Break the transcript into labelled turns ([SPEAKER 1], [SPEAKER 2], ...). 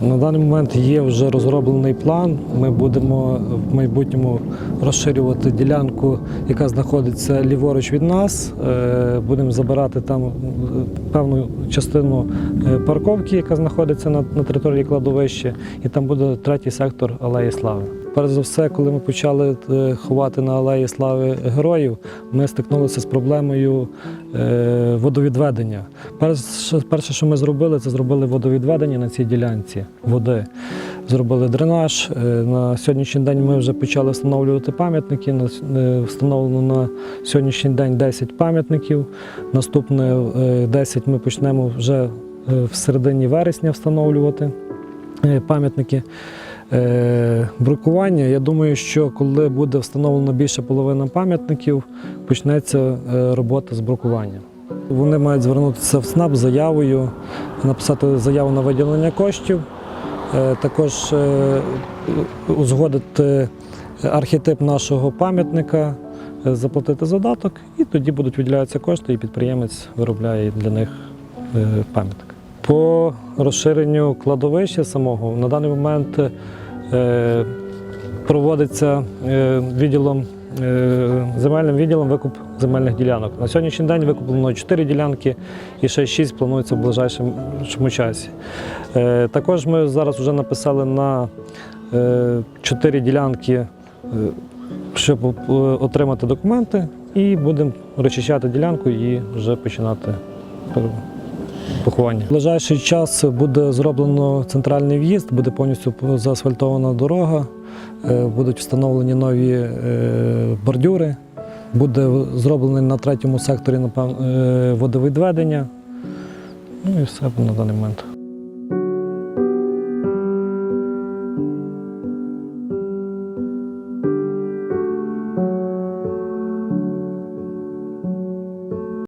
[SPEAKER 1] На даний момент є вже розроблений план. Ми будемо в майбутньому розширювати ділянку, яка знаходиться ліворуч від нас. Е, Будемо забирати там е, певну частину е, парковки, яка знаходиться на, на території кладовища, і там буде третій сектор Алеї Слави. Перш за все, коли ми почали е, ховати на Алеї Слави героїв, ми стикнулися з проблемою е, водовідведення. Перше, що ми зробили, це зробили водовідведення на цій ділянці води. Зробили дренаж. Е, На сьогоднішній день ми вже почали встановлювати пам'ятники. Встановлено на сьогоднішній день 10 пам'ятників. Наступне е, 10 ми почнемо вже в середині вересня встановлювати пам'ятники. Е, Брукування. Я думаю, що коли буде встановлено більше половини пам'ятників, почнеться е, робота з брукування. Вони мають звернутися в СНАП з заявою, написати заяву на виділення коштів, е, також узгодити архетип нашого пам'ятника, заплатити задаток, і тоді будуть виділятися кошти, і підприємець виробляє для них пам'ятник. По розширенню кладовища самого на даний момент е, проводиться е, відділом. е, Земельним відділом викуп земельних ділянок. На сьогоднішній день викуплено 4 ділянки і ще 6 планується в ближайшому часі. Також ми зараз вже написали на 4 ділянки, щоб отримати документи, і будемо розчищати ділянку і вже починати поховання. В ближайший час буде зроблено центральний в'їзд, буде повністю заасфальтована дорога, е, будуть встановлені нові е, бордюри, буде зроблений на третьому секторі е, водовідведення. Ну і все на даний момент.